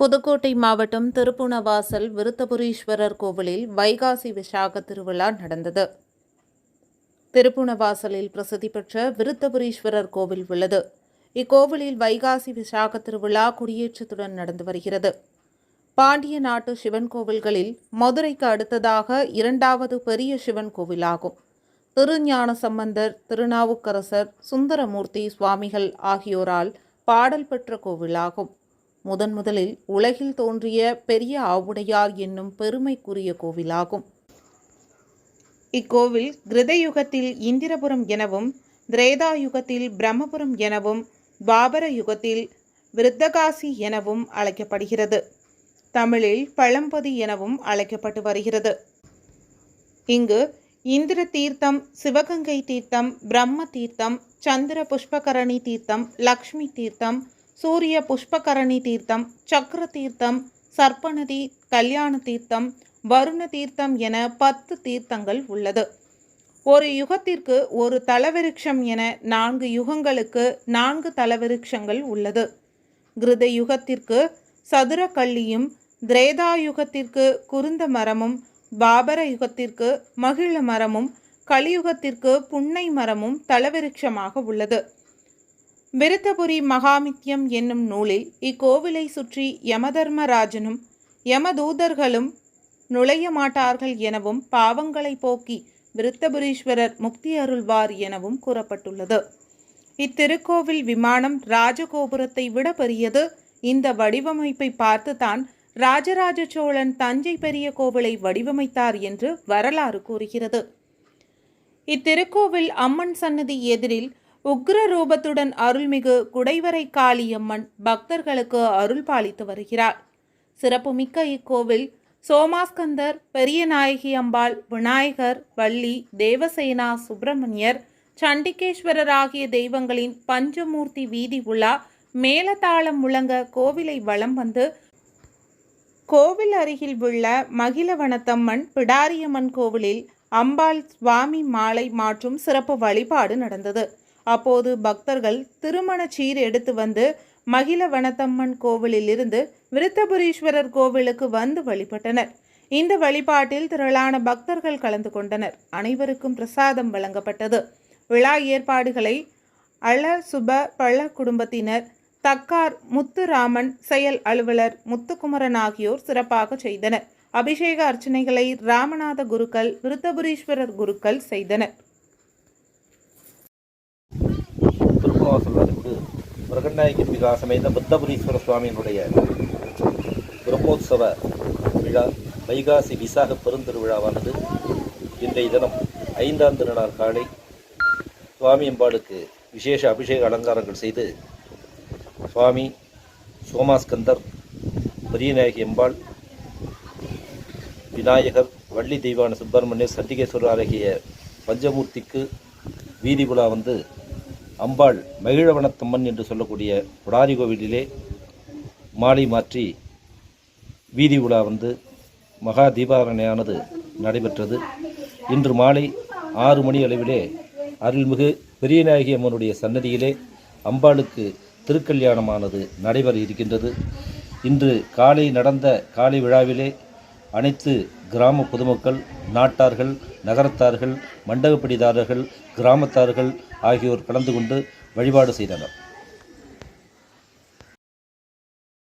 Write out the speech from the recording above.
புதுக்கோட்டை மாவட்டம் திருப்புணவாசல் விருத்தபுரீஸ்வரர் கோவிலில் வைகாசி விசாக திருவிழா நடந்தது. திருப்புணவாசலில் பிரசித்தி பெற்ற விருத்தபுரீஸ்வரர் கோவில் உள்ளது. இக்கோவிலில் வைகாசி விசாக திருவிழா குடியேற்றத்துடன் நடந்து வருகிறது. பாண்டிய நாட்டு சிவன் கோவில்களில் மதுரைக்கு அடுத்ததாக இரண்டாவது பெரிய சிவன் கோவிலாகும். திருஞான சம்பந்தர் திருநாவுக்கரசர் சுந்தரமூர்த்தி சுவாமிகள் ஆகியோரால் பாடல் பெற்ற கோவிலாகும். முதன் முதலில் உலகில் தோன்றிய பெரிய ஆவுடையார் என்னும் பெருமைக்குரிய கோவிலாகும். இக்கோவில் கிருதயுகத்தில் இந்திரபுரம் எனவும் திரேதா யுகத்தில் பிரம்மபுரம் எனவும் பாபர யுகத்தில் விருத்தகாசி எனவும் அழைக்கப்படுகிறது. தமிழில் பழம்பதி எனவும் அழைக்கப்பட்டு வருகிறது. இங்கு இந்திர தீர்த்தம் சிவகங்கை தீர்த்தம் பிரம்ம தீர்த்தம் சந்திர புஷ்பகரணி தீர்த்தம் லக்ஷ்மி தீர்த்தம் சூரிய புஷ்பகரணி தீர்த்தம் சக்கர தீர்த்தம் சர்ப்பநதி கல்யாண தீர்த்தம் வருண தீர்த்தம் என பத்து தீர்த்தங்கள் உள்ளது. ஒரு யுகத்திற்கு ஒரு தலவிருட்சம் என நான்கு யுகங்களுக்கு நான்கு தலவிருட்சங்கள் உள்ளது. கிருத யுகத்திற்கு சதுர கள்ளியும் திரேதா யுகத்திற்கு குருந்த மரமும் பாபர யுகத்திற்கு மகிழ மரமும் கலியுகத்திற்கு புன்னை மரமும் தலவிருட்சமாக உள்ளது. விருத்தபுரி மகாமித்யம் என்னும் நூலில் இக்கோவிலை சுற்றி யமதர்மராஜனும் யமதூதர்களும் நுழைய மாட்டார்கள் எனவும் பாவங்களை போக்கி விருத்தபுரீஸ்வரர் முக்தி அருள்வார் எனவும் கூறப்பட்டுள்ளது. இத்திருக்கோவில் விமானம் ராஜகோபுரத்தை விட பெரியது. இந்த வடிவமைப்பை பார்த்துதான் ராஜராஜ சோழன் தஞ்சை பெரிய கோவிலை வடிவமைத்தார் என்று வரலாறு கூறுகிறது. இத்திருக்கோவில் அம்மன் சன்னதி எதிரில் உக்ர ரூபத்துடன் அருள்மிகு குடைவரை காளியம்மன் பக்தர்களுக்கு அருள் பாலித்து வருகிறார். சிறப்புமிக்க இக்கோவில் சோமாஸ்கந்தர் பெரிய நாயகி அம்பாள் விநாயகர் வள்ளி தேவசேனா சுப்பிரமணியர் சண்டிகேஸ்வரர் ஆகிய தெய்வங்களின் பஞ்சமூர்த்தி வீதி உலா மேலதாளம் முழங்க கோவிலை வலம் வந்து கோவில் அருகில் உள்ள மகிழவனத்தம்மன் பிடாரியம்மன் கோவிலில் அம்பாள் சுவாமி மாலை மாற்றும் சிறப்பு வழிபாடு நடந்தது. அப்போது பக்தர்கள் திருமண சீர் எடுத்து வந்து மகிழ வனத்தம்மன் கோவிலிலிருந்து விருத்தபுரீஸ்வரர் கோவிலுக்கு வந்து வழிபட்டனர். இந்த வழிபாட்டில் திரளான பக்தர்கள் கலந்து கொண்டனர். அனைவருக்கும் பிரசாதம் வழங்கப்பட்டது. விழா ஏற்பாடுகளை அழ சுப பழ குடும்பத்தினர் தக்கார் முத்துராமன் செயல் அலுவலர் முத்துக்குமரன் ஆகியோர் சிறப்பாக செய்தனர். அபிஷேக அர்ச்சனைகளை ராமநாத குருக்கள் விருத்தபுரீஸ்வரர் குருக்கள் செய்தனர். திருப்பவாசல் அருள்மிகு பிரகநாயகி பிகா சமேத புத்தபுரீஸ்வர சுவாமியினுடைய பிரம்மோத்சவ விழா வைகாசி விசாக பெருந்திருவிழாவானது இன்றைய தினம் ஐந்தாம் திருநாள் காலை சுவாமி எம்பாளுக்கு விசேஷ அபிஷேக அலங்காரங்கள் செய்து சுவாமி சோமாஸ்கந்தர் பெரியநாயகி எம்பாள் விநாயகர் வள்ளி தெய்வான சுப்பிரமணியர் சண்டிகேஸ்வரர் ஆகிய பஞ்சமூர்த்திக்கு வீதி விழா வந்து அம்பாள் மகிழவனத்தம்மன் என்று சொல்லக்கூடிய புடாரி கோவிலிலே மாலை மாற்றி வீதி உலா வந்து மகா தீபாரணையானது நடைபெற்றது. இன்று மாலை ஆறு மணி அளவிலே அருள்மிகு பெரியநாயகி அம்மனுடைய சன்னதியிலே அம்பாளுக்கு திருக்கல்யாணமானது நடைபெற இருக்கின்றது. இன்று காலை நடந்த காலை விழாவிலே அனைத்து கிராம பொதுமக்கள் நாட்டார்கள் நகரத்தார்கள் மண்டபப்படிதாரர்கள் கிராமத்தார்கள் ஆகியோர் கலந்து கொண்டு வழிபாடு செய்தனர்.